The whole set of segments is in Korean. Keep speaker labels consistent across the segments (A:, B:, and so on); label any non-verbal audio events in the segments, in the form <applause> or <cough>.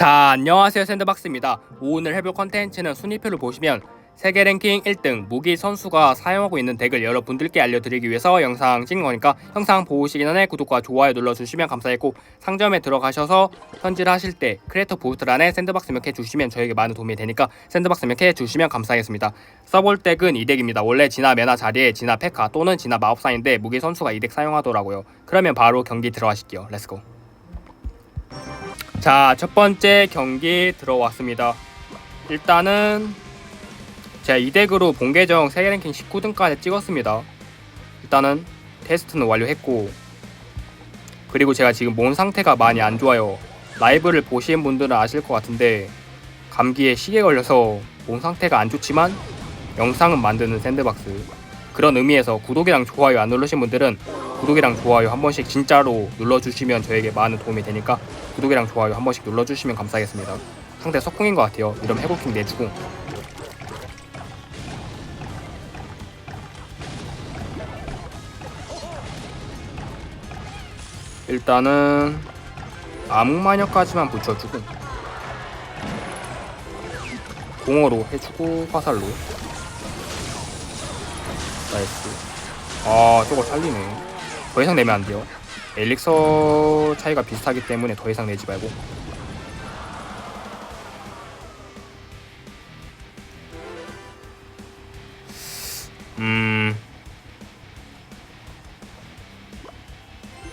A: 자 안녕하세요 샌드박스입니다. 오늘 해볼 컨텐츠는 순위표를 보시면 세계 랭킹 1등 무기 선수가 사용하고 있는 덱을 여러분들께 알려드리기 위해서 영상 찍은 거니까 영상 보시기 전에 구독과 좋아요 눌러주시면 감사했고 상점에 들어가셔서 현질하실 때 크리에이터 보스트란에 샌드박스 몇 개 주시면 저에게 많은 도움이 되니까 샌드박스 몇 개 주시면 감사하겠습니다. 써볼 덱은 이 덱입니다. 원래 진화 메나 자리에 진화 페카 또는 진화 마법사인데 무기 선수가 이 덱 사용하더라고요. 그러면 바로 경기 들어가실게요. 렛츠고 자, 첫 번째 경기 들어왔습니다. 일단은 제가 이 덱으로 본 계정 세계 랭킹 19등까지 찍었습니다. 일단은 테스트는 완료했고 그리고 제가 지금 몸 상태가 많이 안 좋아요. 라이브를 보신 분들은 아실 것 같은데 감기에 시계 걸려서 몸 상태가 안 좋지만 영상은 만드는 샌드박스 그런 의미에서 구독이랑 좋아요 안 누르신 분들은 구독이랑 좋아요 한 번씩 진짜로 눌러주시면 저에게 많은 도움이 되니까 구독이랑 좋아요 한 번씩 눌러주시면 감사하겠습니다. 상대 석궁인 것 같아요. 이러면 해골킹 내주고. 일단은 암흑마녀까지만 붙여주고 공어로 해주고 화살로. 나이스. 아 저거 살리네. 더 이상 내면 안 돼요 엘릭서 차이가 비슷하기 때문에 더 이상 내지 말고. 음.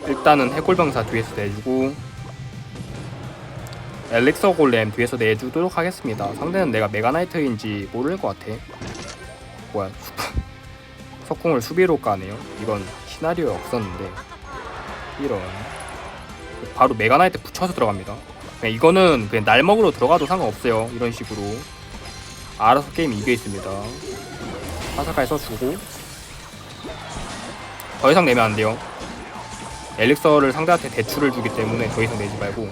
A: 일단은 해골병사 뒤에서 내주고 엘릭서 골렘 뒤에서 내주도록 하겠습니다. 상대는 내가 메가나이트인지 모를 것 같아. 뭐야 <laughs> 석궁을 수비로 까네요. 이건 시나리오에 없었는데 이런. 바로 메가나이트 붙여서 들어갑니다. 그냥 이거는 그냥 날 먹으로 들어가도 상관없어요. 이런 식으로. 알아서 게임 이겨 있습니다. 화살까지 써주고. 더 이상 내면 안 돼요. 엘릭서를 상대한테 대출을 주기 때문에 더 이상 내지 말고.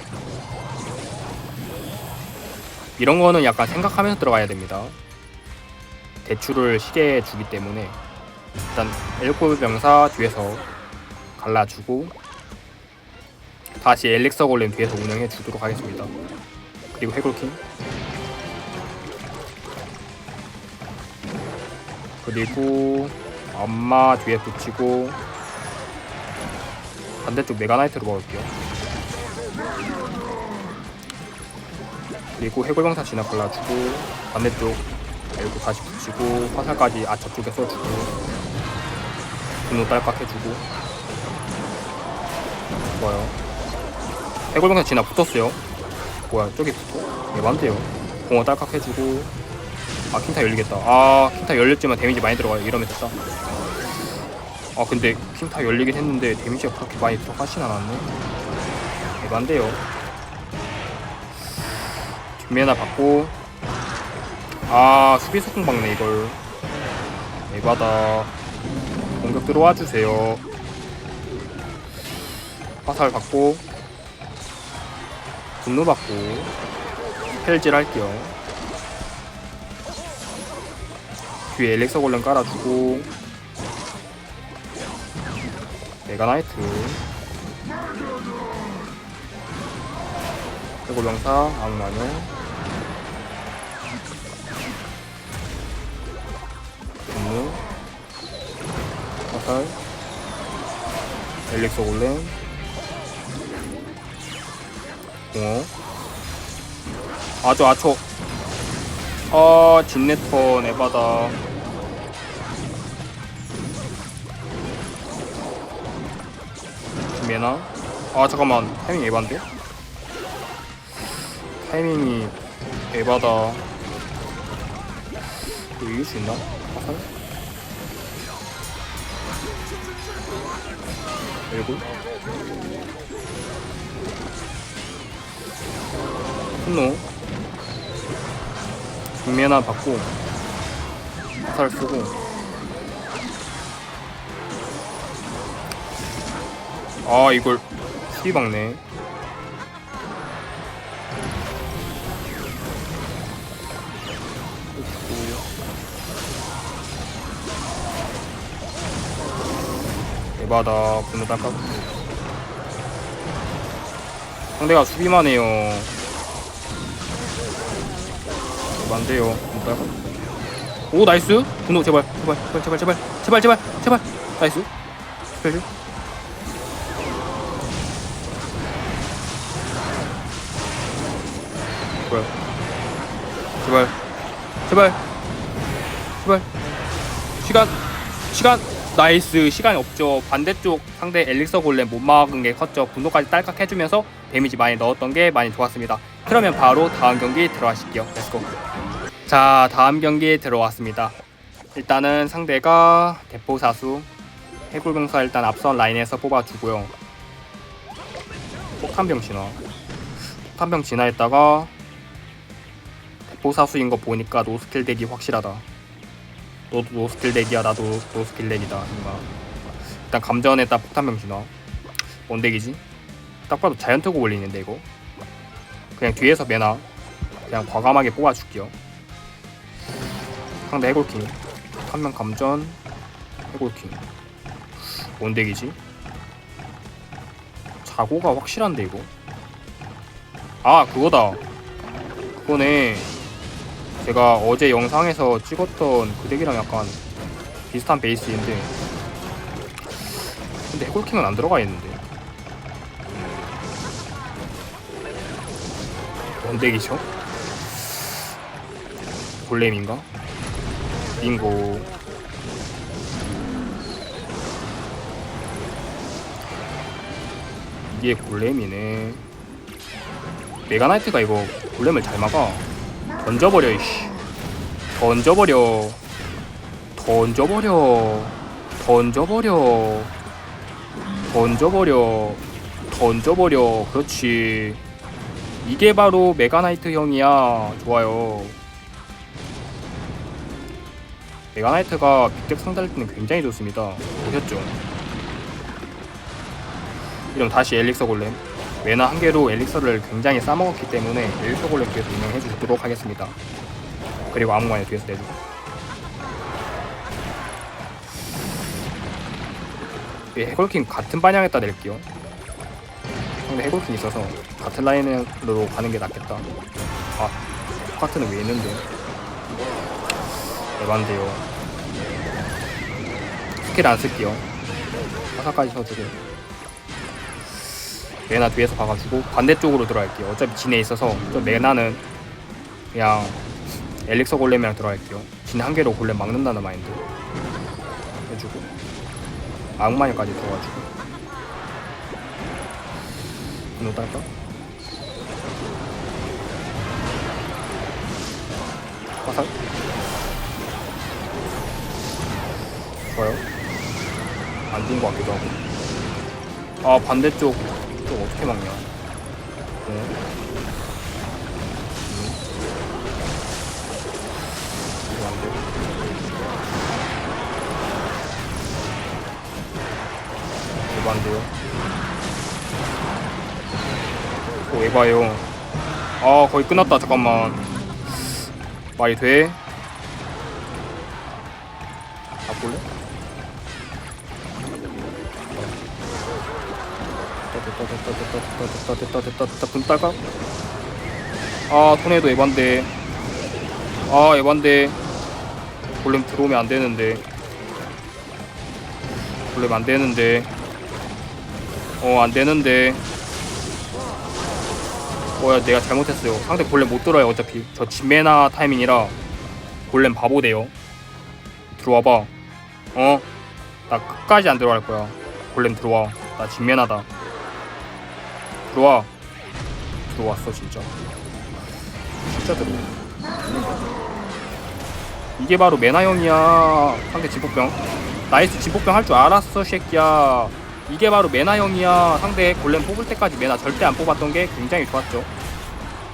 A: 이런 거는 약간 생각하면서 들어가야 됩니다. 대출을 시계 주기 때문에. 일단 엘코브 병사 뒤에서 갈라주고 다시 엘릭서 골렘 뒤에서 운영해 주도록 하겠습니다. 그리고 해골킹 그리고 엄마 뒤에 붙이고 반대쪽 메가나이트로 먹을게요. 그리고 해골병사 진압 갈라주고 반대쪽 엘고 다시 붙이고 화살까지 아 저쪽에 써주고 분노 딸깍 해주고 좋아요 해골병사 진압 붙었어요. 뭐야 저기 붙어? 예반데요. 공어 딸깍 해주고. 아 킨타 열리겠다. 아 킨타 열렸지만 데미지 많이 들어가요. 이러면 됐다. 아 근데 킨타 열리긴 했는데 데미지가 그렇게 많이 들어가진 않았네. 예반데요. 뒷면나 받고. 아 수비 속공 박네 이걸. 에바다. 공격 들어와 주세요. 화살 받고 분노 받고 헬질 할게요. 뒤에 엘렉서 골렘 깔아주고 메가나이트. 해골병사 악마녀 분노. 화살. 엘릭서 골렘 어 아주 아초. 아 진네턴 에바다. 메나 아 잠깐만. 타이밍 에반데? 타이밍이 에바다. 이거 이길 수 있나? 화살? 그리 고 분노 중매 하나 받고 화살 쓰고. 아 이걸 수비 박네. 에바다. 분노 닦았고 상대가 수비만 해요. 안 돼요. 오 나이스. 분노 제발 제발 제발 제발 제발 제발 제발 제발! 나이스. 스펠. 제발. 제발. 제발. 제발. 시간! 시간 나이스. 시간이 없죠. 반대쪽 상대 엘릭서 골렘 못 막은 게 컸죠. 분노까지 딸깍 해주면서 데미지 많이 넣었던 게 많이 좋았습니다. 그러면 바로 다음 경기 들어가실게요. 렛츠고 자 다음 경기 들어왔습니다. 일단은 상대가 대포사수. 해골병사 일단 앞선 라인에서 뽑아주고요. 폭탄병 진화. 폭탄병 진화했다가 대포사수인 거 보니까 노스킬 덱이 확실하다 너도 노스킬 덱이야 나도 노스킬 덱이다. 뭔가 일단 감전에다 폭탄병 진화. 뭔 덱이지? 딱 봐도 자이언트 고블린인데 이거. 그냥 뒤에서 매나 그냥 과감하게 뽑아 줄게요. 상대 해골킹. 한명 감전 해골킹. 뭔 덱이지? 자고가 확실한데 이거? 아 그거다. 그거네 제가 어제 영상에서 찍었던 그 덱이랑 약간 비슷한 베이스인데 근데 해골킹은 안 들어가 있는데. 뭔 덱이죠? 골렘인가? 빙고. 이게 골렘이네. 메가나이트가 이거 골렘을 잘 막아 던져버려 이씨. 던져버려. 던져버려. 던져버려. 던져버려. 던져버려. 그렇지. 이게 바로 메가나이트 형이야. 좋아요. 메가나이트가 빅덱 상대할 때는 굉장히 좋습니다. 보셨죠? 이럼 다시 엘릭서 골렘 메나 한 개로 엘릭서를 굉장히 싸먹었기 때문에 엘릭서 골렘 뒤에서 운영해 주도록 하겠습니다. 그리고 아무거나 뒤에서 내주고 이 해골킹 같은 반향에다 낼게요. 상대 해골킹 있어서 같은 라인으로 가는 게 낫겠다. 아, 똑같은 왜 있는데? 에반데요. 스킬 안 쓸게요. 화사까지 쳐주고. 메나 뒤에서 봐가지고 반대쪽으로 들어갈게요. 어차피 진에 있어서 저 메나는 그냥 엘릭서 골렘이랑 들어갈게요. 진 한 개로 골렘 막는다는 마인드. 해주고. 악마녀까지 들어가지고. 분노 딸까? 화살? 좋아요. 안 죽은 것 같기도 하고. 아 반대쪽 또 어떻게 막냐? 이거 안 돼. 이거 안 돼요. 오, 에바요. 아, 거의 끝났다. 잠깐만. 말이 돼? 됐다 됐다 됐다 됐다. 분 딸까? 아 토네이도 에반데. 아 에반데. 볼렘 들어오면 안 되는데. 볼렘 안 되는데. 어안 되는데. 뭐야 내가 잘못했어요. 상대 볼렘 못 들어요 어차피. 저 진메나 타이밍이라 볼렘 바보 돼요. 들어와봐. 어 나 끝까지 안 들어갈 거야. 볼렘 들어와. 나 진메나다 들어와 들어왔어 진짜. 진짜 들어와 이게 바로 메나형이야. 상대 진폭병. 나이스 진폭병 할 줄 알았어 새끼야. 이게 바로 메나형이야. 상대 골렘 뽑을 때까지 메나 절대 안 뽑았던 게 굉장히 좋았죠.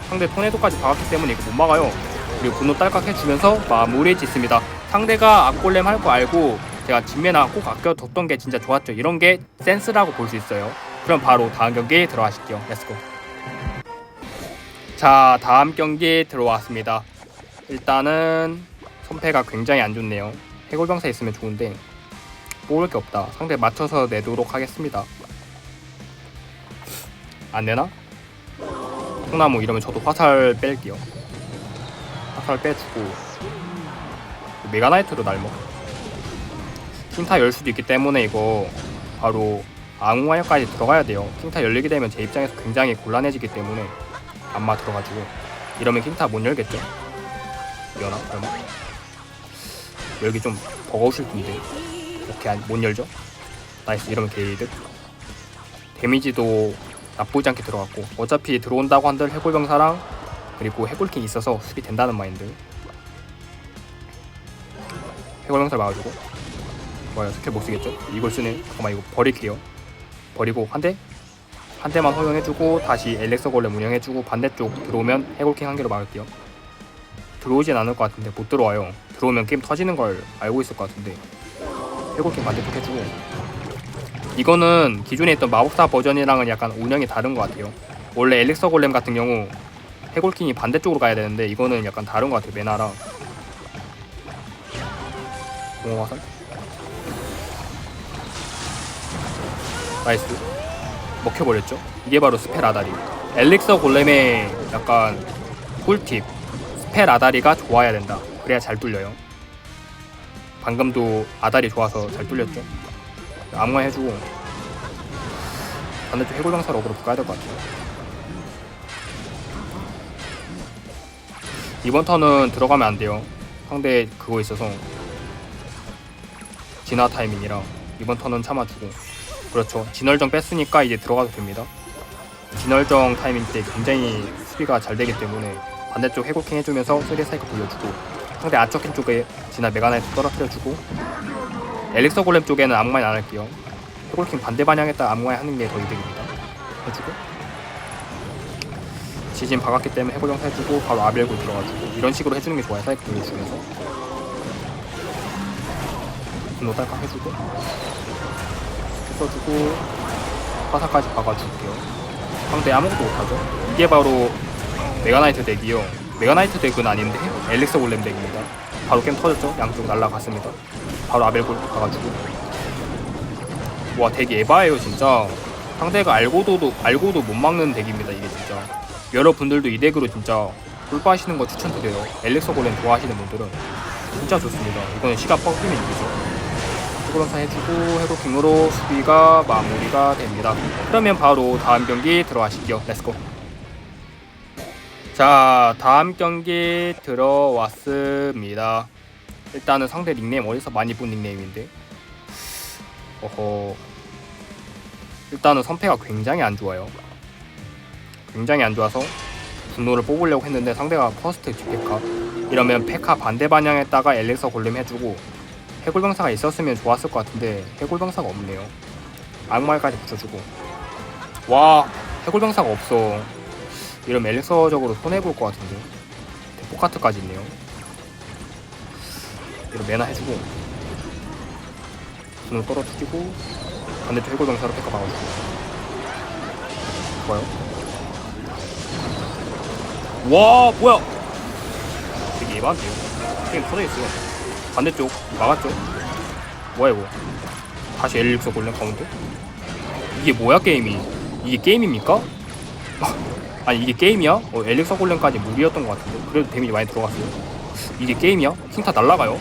A: 상대 토네도까지 박았기 때문에 이거 못 막아요. 그리고 분노 딸깍 해주면서 마무리 짓습니다. 상대가 앞골렘 할 거 알고 제가 진메나 꼭 아껴뒀던 게 진짜 좋았죠. 이런 게 센스라고 볼 수 있어요 그럼 바로 다음 경기 들어가실게요. 렛츠고. 자, 다음 경기 들어왔습니다. 일단은 선패가 굉장히 안 좋네요. 해골병사 있으면 좋은데 뽑을 게 없다. 상대 맞춰서 내도록 하겠습니다. 안 되나? 통나무 이러면 저도 화살 뺄게요. 화살 빼주고 메가나이트로 날먹 킹타 열 수도 있기 때문에 이거 바로 악마역까지 들어가야 돼요. 킹타 열리게 되면 제 입장에서 굉장히 곤란해지기 때문에 안마 들어가지고. 이러면 킹타 못 열겠죠? 여나 설마 열기 좀 버거우실 텐데. 아니, 못 열죠? 나이스 이러면 게이드 데미지도 나쁘지 않게 들어갔고. 어차피 들어온다고 한들 해골병사랑 그리고 해골킹 있어서 수비 된다는 마인드. 해골병사 막아주고. 좋아요 스킬 못 쓰겠죠? 이걸 쓰네. 잠깐만 이거 버릴게요 버리고 한 대 한 대만 허용해주고 다시 엘렉서 골렘 운영해주고 반대쪽 들어오면 해골킹 한 개로 막을게요. 들어오진 않을 것 같은데 못 들어와요. 들어오면 게임 터지는 걸 알고 있을 것 같은데 해골킹 반대쪽 해주고. 이거는 기존에 있던 마법사 버전이랑은 약간 운영이 다른 것 같아요. 원래 엘렉서 골렘 같은 경우 해골킹이 반대쪽으로 가야 되는데 이거는 약간 다른 것 같아요 메나랑. 공허 화살 나이스. 먹혀버렸죠? 이게 바로 스펠 아다리. 엘릭서 골렘의 약간 꿀팁. 스펠 아다리가 좋아야 된다. 그래야 잘 뚫려요. 방금도 아다리 좋아서 잘 뚫렸죠? 아무나 해주고. 반대쪽 해골병사로 어그로 가야 될 것 같아요. 이번 턴은 들어가면 안 돼요. 상대 그거 있어서. 진화 타이밍이라 이번 턴은 참아주고 그렇죠. 진월정 뺐으니까 이제 들어가도 됩니다. 진월정 타이밍 때 굉장히 수비가 잘 되기 때문에 반대쪽 해골킹 해주면서 쓰리 사이클 돌려주고 상대 아처킹 쪽에 진화 메가나이트 떨어뜨려주고 엘릭서 골렘 쪽에는 아무 말 안 할게요. 해골킹 반대 방향에다 아무 말 하는 게 더 이득입니다. 해주고. 지진 박았기 때문에 해골병사 해주고 바로 아벨골 들어가지고 이런 식으로 해주는 게 좋아요 사이클 돌려주면서 딸깍 해주고 써주고 화사까지 박아줄게요. 상대 아무것도 못하죠. 이게 바로 메가나이트 덱이요. 메가나이트 덱은 아닌데 엘릭서 골렘 덱입니다. 바로 게임 터졌죠? 양쪽 날라갔습니다. 바로 아벨골 가가지고. 와 덱이 에바예요 진짜. 상대가 알고도 알고도 못 막는 덱입니다 이게 진짜. 여러분들도 이 덱으로 진짜 꿀빠하시는 거 추천드려요. 엘릭서 골렘 좋아하시는 분들은. 진짜 좋습니다. 이거는 시간 뻑기면 이기죠. 해 골병사 해주고 해골킹으로 수비가 마무리가 됩니다. 그러면 바로 다음 경기 들어가시죠. 렛츠고. 자, 다음 경기 들어왔습니다. 일단은 상대 닉네임 어디서 많이 본 닉네임인데. 어허. 일단은 선패가 굉장히 안 좋아요. 굉장히 안 좋아서 분노를 뽑으려고 했는데 상대가 퍼스트 뒷페카 이러면 페카 반대 방향에다가 엘렉서 골렘 해주고 해골병사가 있었으면 좋았을 것 같은데 해골병사가 없네요. 악마까지 붙여주고 와 해골병사가 없어. 이러면 엘렉서적으로 손해볼 것 같은데 대포카트까지 있네요. 이러 메나 해주고 눈을 떨어뜨리고 반대쪽 해골병사로 페카 막아주고 좋아요. 와 뭐야 되게 예반데요 게임 터져있어요 반대쪽 막았죠 뭐야 이거 다시 엘릭서 골렘 가운데 이게 뭐야 게임이 이게 게임입니까? <laughs> 아니 이게 게임이야? 어, 엘릭서 골렘까지 무리였던 것 같은데 그래도 데미지 많이 들어갔어요 이게 게임이야? 킹타 날라가요?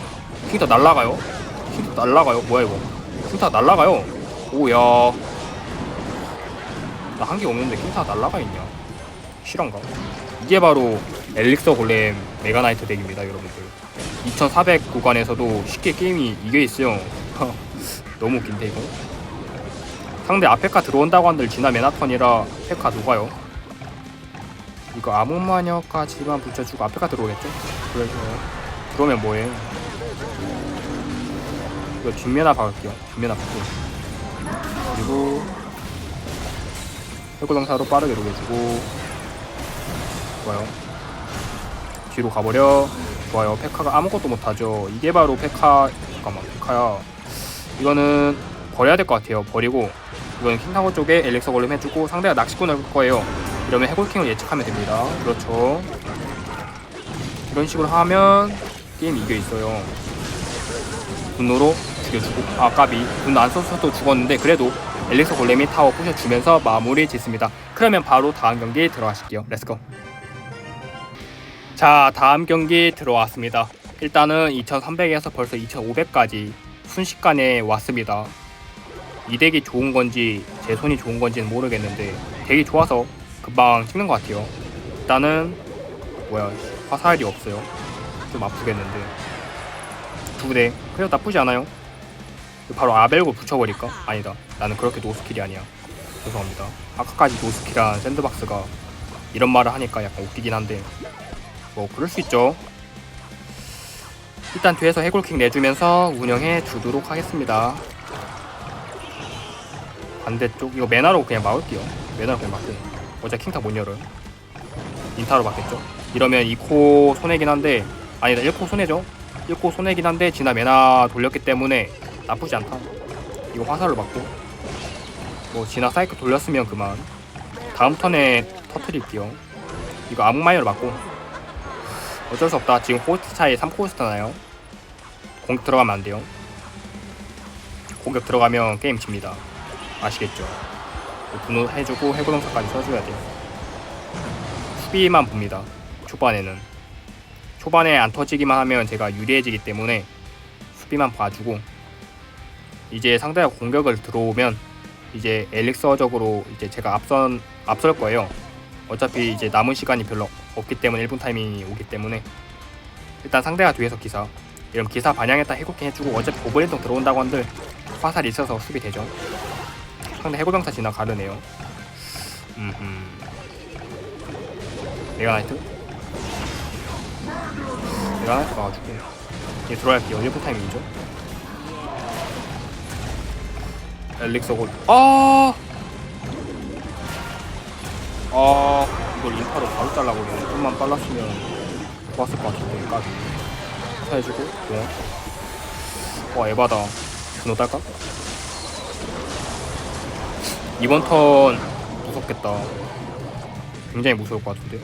A: 킹타 날라가요? 킹타 날라가요? 뭐야 이거 킹타 날라가요? 오야 나한개 없는데 킹타 날라가 있냐 실한가? 이게 바로 엘릭서 골렘 메가나이트 덱입니다 여러분들 2400 구간에서도 쉽게 게임이 이겨 있어요. 너무 웃긴데 이거? 상대 아페카 들어온다고 한들 지나 메나턴이라 페카 녹아요. 이거 암흑마녀까지만 붙여주고 아페카 들어오겠죠? 그래서 들어오면 뭐해? 이거 뒷면화 박을게요. 뒷면화 박고. 그리고 해골병사로 빠르게 녹여주고. 좋아요. 뒤로 가버려 좋아요. 페카가 아무것도 못하죠. 이게 바로 페카 잠깐만 페카야. 이거는 버려야 될 것 같아요. 버리고 이거는 킹타워 쪽에 엘렉서 걸림 해주고 상대가 낚시꾼 올 거예요. 이러면 해골킹을 예측하면 됩니다. 그렇죠. 이런 식으로 하면 게임 이겨 있어요. 분노로 죽여주고 아 까비. 분노 안 썼어도 죽었는데 그래도 엘릭서 골렘이 타워 부셔주면서 마무리 짓습니다. 그러면 바로 다음 경기 들어가실게요. 렛츠고 자 다음 경기 들어왔습니다. 일단은 2300에서 벌써 2500까지 순식간에 왔습니다. 이 덱이 좋은 건지 제 손이 좋은 건지는 모르겠는데 덱이 좋아서 금방 찍는 것 같아요. 일단은 뭐야 화살이 없어요. 좀 아프겠는데 두대 그래도 나쁘지 않아요. 바로 아벨고 붙여버릴까? 아니다. 나는 그렇게 노스킬이 아니야. 죄송합니다. 아까까지 노스킬한 샌드박스가 이런 말을 하니까 약간 웃기긴 한데 뭐 그럴 수 있죠. 일단 뒤에서 해골킥 내주면서 운영해 주도록 하겠습니다. 반대쪽 이거 메나로 그냥 막을게요. 메나로 그냥 막게. 어차피 킹타 못 열어요. 인타로 막겠죠. 이러면 2코 손해긴 한데 아니다 1코 손해죠. 1코 손해긴 한데 지나 메나 돌렸기 때문에 나쁘지 않다. 이거 화살로 막고 뭐 지나 사이클 돌렸으면 그만. 다음 턴에 터트릴게요. 이거 암흑마이어로 맞고 어쩔 수 없다. 지금 호스트 차이 3코스트 나요. 공격 들어가면 안 돼요. 공격 들어가면 게임 집니다. 아시겠죠? 분노 해주고 해고동사까지 써줘야 돼요. 수비만 봅니다. 초반에는 초반에 안 터지기만 하면 제가 유리해지기 때문에 수비만 봐주고 이제 상대가 공격을 들어오면 이제 엘릭서적으로 이제 제가 앞선 앞설 거예요. 어차피 이제 남은 시간이 별로 없기 때문에 1분 타이밍이 오기 때문에 일단 상대가 뒤에서 기사 이런 기사 반영했다 해고킹 해주고 어차피 고블린동 들어온다고 한들 화살이 있어서 수비 되죠. 상대 해고병사 지나 가르네요. 음흠. 메가나이트? 메가나이트 가가지고 이제 들어갈게요. 1분 타이밍이죠. 엘릭서 골. 아! 아, 이걸 인파로 바로 잘라버리네. 좀만 빨랐으면 좋았을 것 같은데, 까비. 해주고, 네. 와, 에바다. 분노 딸까? 이번 턴 무섭겠다. 굉장히 무서울 것 같은데.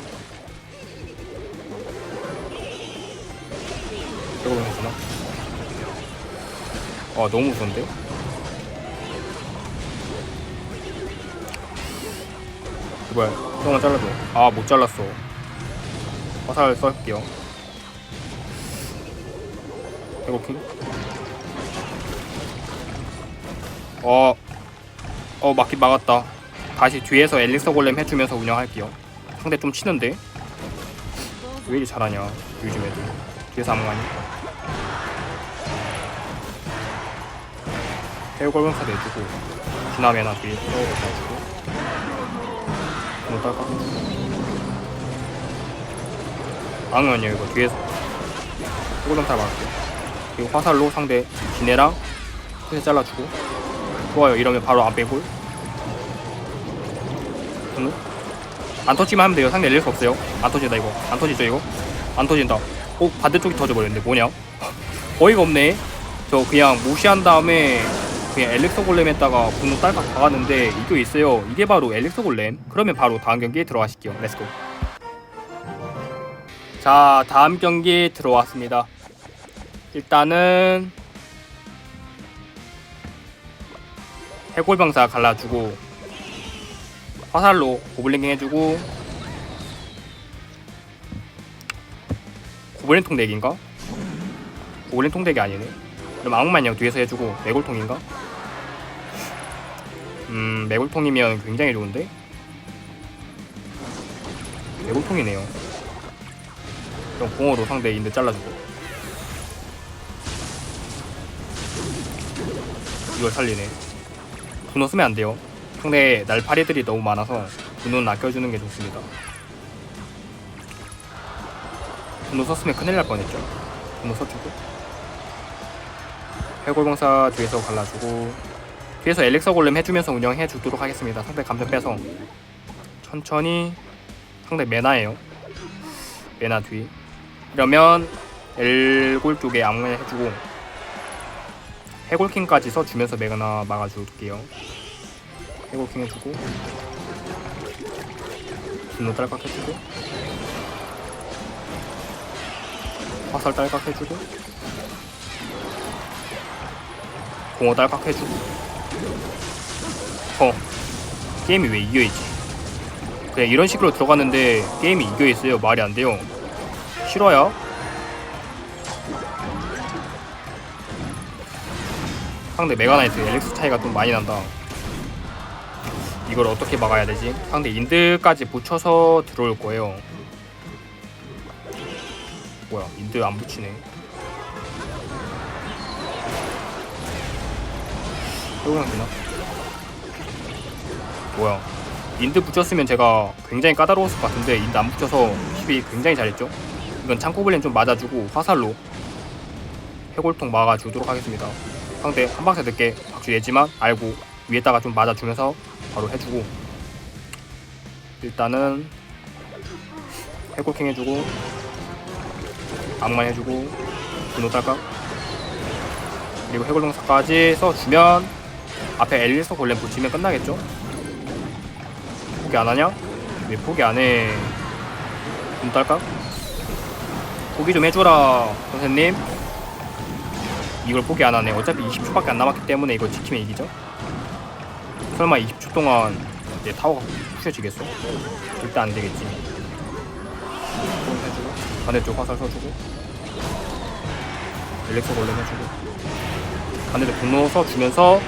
A: 이거 보면서나? 아, 너무 무서운데? 뭐야? 형만 잘라줘. 아 못 잘랐어. 화살 쏠게요. 해고킹? 어, 어 막긴 막았다. 다시 뒤에서 엘릭서 골렘 해주면서 운영할게요. 상대 좀 치는데? 왜 이리 잘하냐 요즘 애들. 뒤에서 아무가니 해골병사 내주고 지나면나 뒤에 해주고 못 딸까? 아니요 이거 뒤에서. 호구점탈 맞을게요. 그리고 화살로 상대 지네랑 끝에 잘라주고. 좋아요. 이러면 바로 안 빼골 분노 안 터지면 하면 돼요. 상대 낼수 없어요. 안 터진다 이거. 안 터지죠 이거? 안 터진다. 어 반대쪽이 터져버렸는데 뭐냐? <laughs> 어이가 없네. 저 그냥 무시한 다음에 그냥 엘릭서 골렘 했다가 분노 딸깍 박았는데 이거 있어요. 이게 바로 엘릭서 골렘. 그러면 바로 다음 경기에 들어가실게요. 렛츠고 자 다음 경기 들어왔습니다. 일단은 해골병사 갈라주고 화살로 고블링 해주고 고블린 통덱인가? 고블린 통덱이 아니네 그럼 악마냥 뒤에서 해주고 매골통인가? 음 매골통이면 굉장히 좋은데? 매골통이네요. 그럼 공으로 상대 인드 잘라주고. 이걸 살리네. 분노 쓰면 안 돼요. 상대 날파리들이 너무 많아서 분노는 아껴주는 게 좋습니다. 분노 썼으면 큰일 날 뻔했죠. 분노 써주고 해골병사 뒤에서 갈라주고 뒤에서 엘릭서 골렘 해주면서 운영해 주도록 하겠습니다. 상대 감전 빼서. 천천히 상대 메나예요. 메나 뒤. 이러면 엘골 쪽에 암을 해주고 해골킹까지 써주면서 메가나 막아줄게요. 해골킹 해주고 분노 딸깍 해주고 화살 딸깍 해주고 공어 딸깍 해주고 어 게임이 왜 이겨있지 그냥 이런 식으로 들어갔는데 게임이 이겨있어요 말이 안 돼요 싫어요. 상대 메가나이트 엘릭스 차이가 좀 많이 난다. 이걸 어떻게 막아야 되지? 상대 인드까지 붙여서 들어올 거예요. 뭐야, 인드 안 붙이네. 효용 되나? 뭐야, 인드 붙였으면 제가 굉장히 까다로웠을 것 같은데 인드 안 붙여서 10이 굉장히 잘했죠? 이건 창고블린 좀 맞아주고 화살로 해골통 막아주도록 하겠습니다. 상대 한 방세 늦게 박수 내지만 알고 위에다가 좀 맞아주면서 바로 해주고 일단은 해골킹 해주고 악만 해주고 분노 딸깍 그리고 해골동사까지 써주면 앞에 엘리서 골렘 붙이면 끝나겠죠? 포기 안 하냐? 왜 포기 안 해? 분노 딸깍 포기 좀 해줘라 선생님 이걸 포기 안 하네 어차피 20초밖에 안 남았기 때문에 이거 지키면 이기죠 설마 20초 동안 이제 타워가 부셔지겠어? 절대 안 되겠지. 폰 해주고 반대쪽 화살 써주고 엘렉서 골렘 해주고 반대쪽 분노 써주면서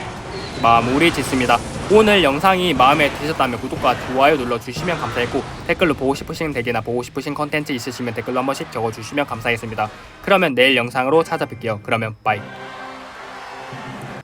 A: 마무리 짓습니다. 오늘 영상이 마음에 드셨다면 구독과 좋아요 눌러주시면 감사했고 댓글로 보고 싶으신 덱이나 보고 싶으신 컨텐츠 있으시면 댓글로 한 번씩 적어주시면 감사하겠습니다. 그러면 내일 영상으로 찾아뵐게요. 그러면 빠이.